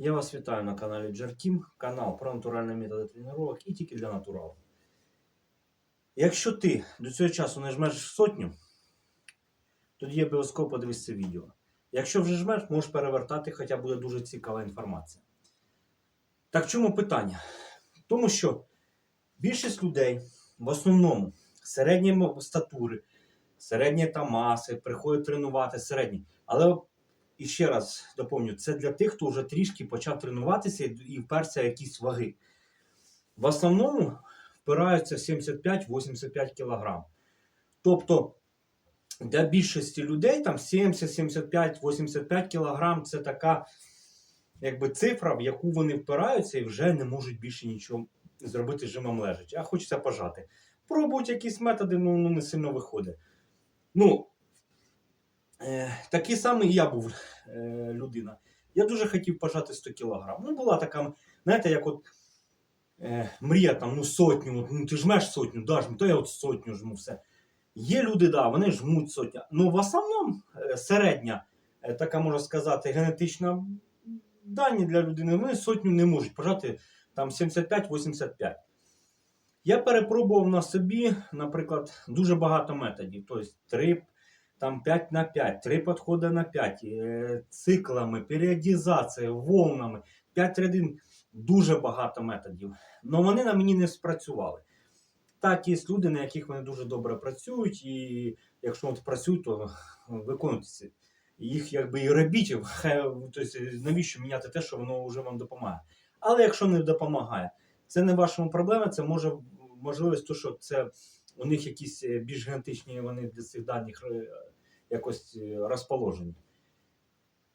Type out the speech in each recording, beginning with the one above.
Я вас вітаю на каналі Джеркім, канал про натуральні методи тренувань і тільки для натуралу. Якщо ти до цього часу не жмеш сотню, тоді обов'язково подивись це відео. Якщо вже жмеш, можеш перевертати, хоча буде дуже цікава інформація. Так чому питання? Тому що більшість людей в основному середньої статури, середньої та маси, приходять тренувати середні. Але і ще раз доповню, це для тих, хто вже трішки почав тренуватися і вперся якісь ваги. В основному впираються 75-85 кг. Тобто для більшості людей там 70, 75, 85 кг це така якби, цифра, в яку вони впираються і вже не можуть більше нічого зробити з жимом лежачи. А хочеться пожати. Пробують якісь методи, ну, ну не сильно виходить. Ну, такий самий я був е, людина. Я дуже хотів пожати 100 кг. Ну, була така, знаєте, як от е, мрія там, ну, сотню, от, ну, ти жмеш сотню, да, жму, то я от сотню жму все. Є люди, да, вони жмуть сотню. Ну, в основному е, середня, е, така можна сказати, генетична дані для людини, вони сотню не можуть пожати там 75-85. Я перепробував на собі, наприклад, дуже багато методів. Тобто, три там 5 на 5, 3 підходи на 5, е, циклами, періодізацією, волнами, 5 рядин, дуже багато методів. Але вони на мені не спрацювали. Так, є люди, на яких вони дуже добре працюють, і якщо от працюють, то виконуйте. Їх якби і робіть, тобто навіщо міняти те, що воно вже вам допомагає. Але якщо не допомагає, це не вашому проблема, це може можливість, то, що це у них якісь е, більш генетичні вони для цих даних е, якось е, розположені.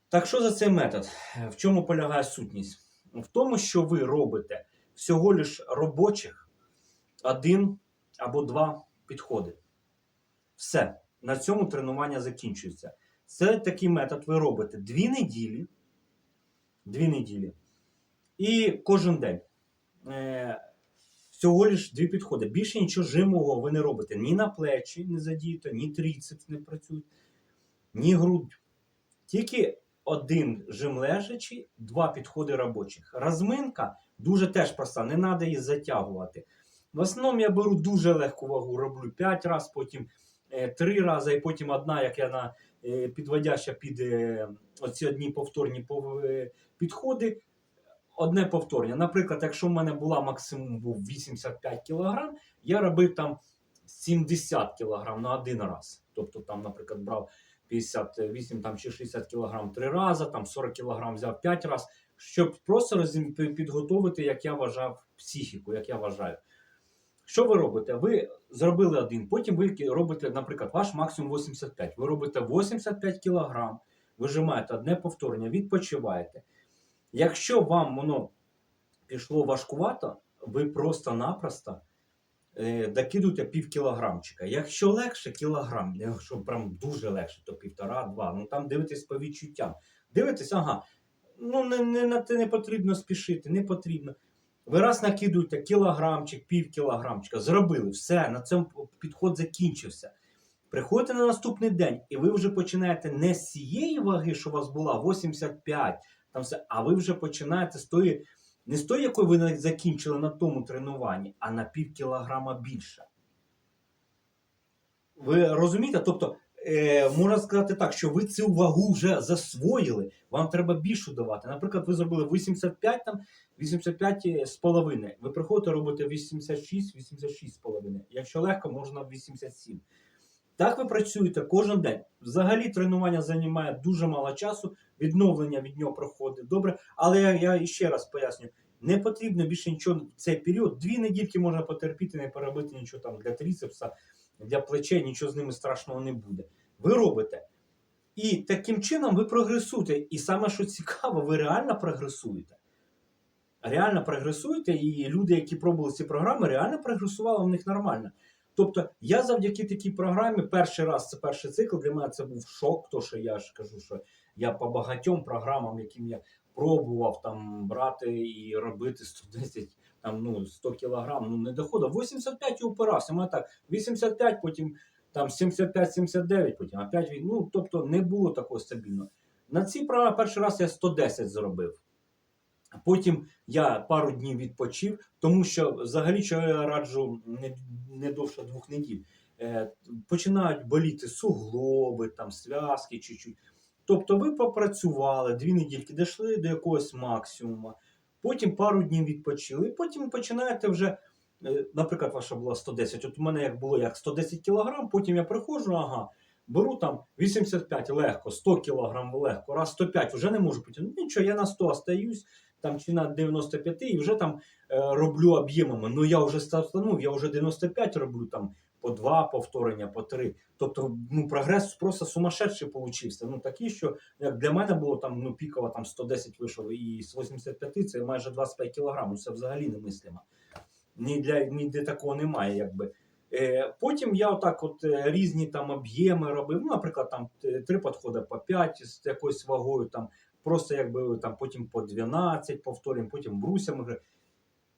Так що за цей метод? В чому полягає сутність? В тому, що ви робите всього лиш робочих один або два підходи. Все. На цьому тренування закінчується. Це такий метод ви робите дві неділі. Дві неділі. І кожен день. Всього лиш дві підходи. Більше нічого жимового ви не робите. Ні на плечі не задієте, ні трицепс не працюють, ні грудь. Тільки один жим лежачий, два підходи робочих. Розминка дуже теж проста, не треба її затягувати. В основному я беру дуже легку вагу, роблю 5 разів, потім 3 рази, і потім одна, як я на е, підводяща під е, оці одні повторні е, підходи одне повторення. Наприклад, якщо в мене була максимум був 85 кг, я робив там 70 кг на один раз. Тобто, там, наприклад, брав 58 там, чи 60 кг три рази, там 40 кг взяв 5 разів, щоб просто підготовити, як я вважав, психіку, як я вважаю. Що ви робите? Ви зробили один, потім ви робите, наприклад, ваш максимум 85. Ви робите 85 кг, вижимаєте одне повторення, відпочиваєте. Якщо вам воно пішло важкувато, ви просто-напросто е, докидуєте пів кілограмчика. Якщо легше, кілограм, якщо прям дуже легше, то півтора-два. Ну там дивитесь по відчуттям. Дивитесь, ага, ну не не, не потрібно спішити, не потрібно. Ви раз накидуєте кілограмчик, пів кілограмчика, зробили все, на цьому підход закінчився. Приходите на наступний день, і ви вже починаєте не з цієї ваги, що у вас була 85 там все, а ви вже починаєте з тої, не з тої, якої ви закінчили на тому тренуванні, а на пів кілограма більше. Ви розумієте? Тобто, е, можна сказати так, що ви цю вагу вже засвоїли, вам треба більшу давати. Наприклад, ви зробили 85 там, 85 з половиною. Ви приходите робити 86, 86 з половиною. Якщо легко, можна 87. Так ви працюєте кожен день. Взагалі тренування займає дуже мало часу, відновлення від нього проходить добре. Але я, я ще раз поясню: не потрібно більше нічого в цей період. Дві недільки можна потерпіти, не поробити нічого там для трицепса, для плечей, нічого з ними страшного не буде. Ви робите. І таким чином ви прогресуєте. І саме що цікаво, ви реально прогресуєте. Реально прогресуєте, і люди, які пробували ці програми, реально прогресували в них нормально. Тобто я завдяки такій програмі, перший раз це перший цикл, для мене це був шок, то що я ж кажу, що я по багатьом програмам, яким я пробував там брати і робити 110 там, ну, 100 кілограм, ну не доходив. 85 і упирався. Мене так, 85, потім там 75-79, потім опять, ну, тобто не було такого стабільного. На цій програмі перший раз я 110 зробив. Потім я пару днів відпочив, тому що взагалі що я раджу не, не довше двох неділь. Е, починають боліти суглоби, там, зв'язки чуть-чуть. Тобто ви попрацювали дві недільки, дійшли до якогось максимуму, потім пару днів відпочили, потім починаєте вже, е, наприклад, ваша була 110. От у мене як було як 110 кг, потім я приходжу, ага, беру там 85 легко, 100 кг легко, раз 105 вже не можу потягнути. Нічого, я на 100 остаюсь, там чи на 95 і вже там е, роблю об'ємами. Ну я вже стартанув, я вже 95 роблю там по два повторення, по три. Тобто ну, прогрес просто сумасшедший получився. Ну такий, що як для мене було там ну, піково там 110 вийшов, і з 85 це майже 25 кг. Ну, це взагалі немислимо. Ні для, ніде такого немає, якби. Е, потім я отак от е, різні там об'єми робив. Ну, наприклад, там три підходи по 5 з якоюсь вагою, там просто якби там потім по 12 повторюємо, потім брусями.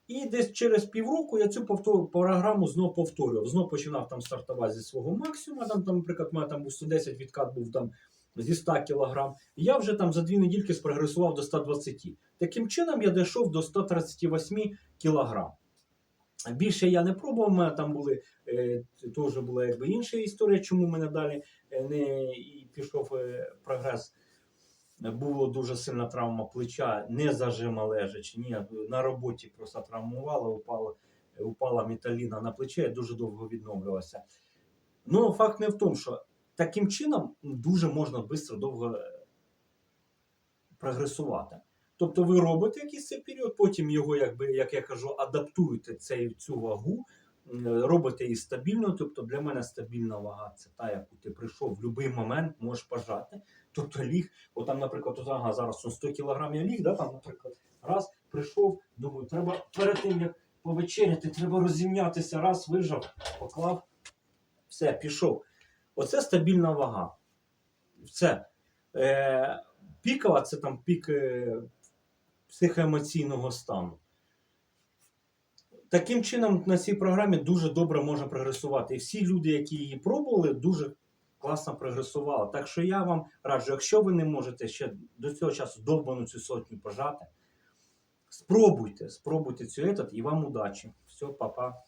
І десь через півроку я цю повтор... програму знов повторював. Знов починав там стартувати зі свого максимуму. Там, там, наприклад, у мене там був 110 відкат був там зі 100 кг. Я вже там за дві недільки спрогресував до 120. Таким чином я дійшов до 138 кг. Більше я не пробував, у мене там були е, теж була якби інша історія, чому мене далі е, не пішов е, прогрес. Було дуже сильна травма плеча, не зажима лежачи. Ні, на роботі просто травмувала, упала, упала металіна на плече, я дуже довго відновлювався. Ну, факт не в тому, що таким чином дуже можна швидко довго е, прогресувати. Тобто ви робите якийсь цей період, потім його, якби, як я кажу, адаптуєте цей, цю вагу, робите її стабільною. Тобто для мене стабільна вага це та, яку ти прийшов в будь-який момент, можеш пожати. Тобто ліг, от там, наприклад, от, ага, зараз 100 кг я ліг, да, там, наприклад, раз, прийшов, думаю, треба перед тим, як повечеряти, треба розім'ятися, раз, вижав, поклав, все, пішов. Оце стабільна вага. Все. Е, пікова це там пік е, психоемоційного стану. Таким чином, на цій програмі дуже добре можна прогресувати. І всі люди, які її пробували, дуже класно прогресувало. Так що я вам раджу, якщо ви не можете ще до цього часу довбану цю сотню пожати, спробуйте, спробуйте цю етат і вам удачі. Все, па-па.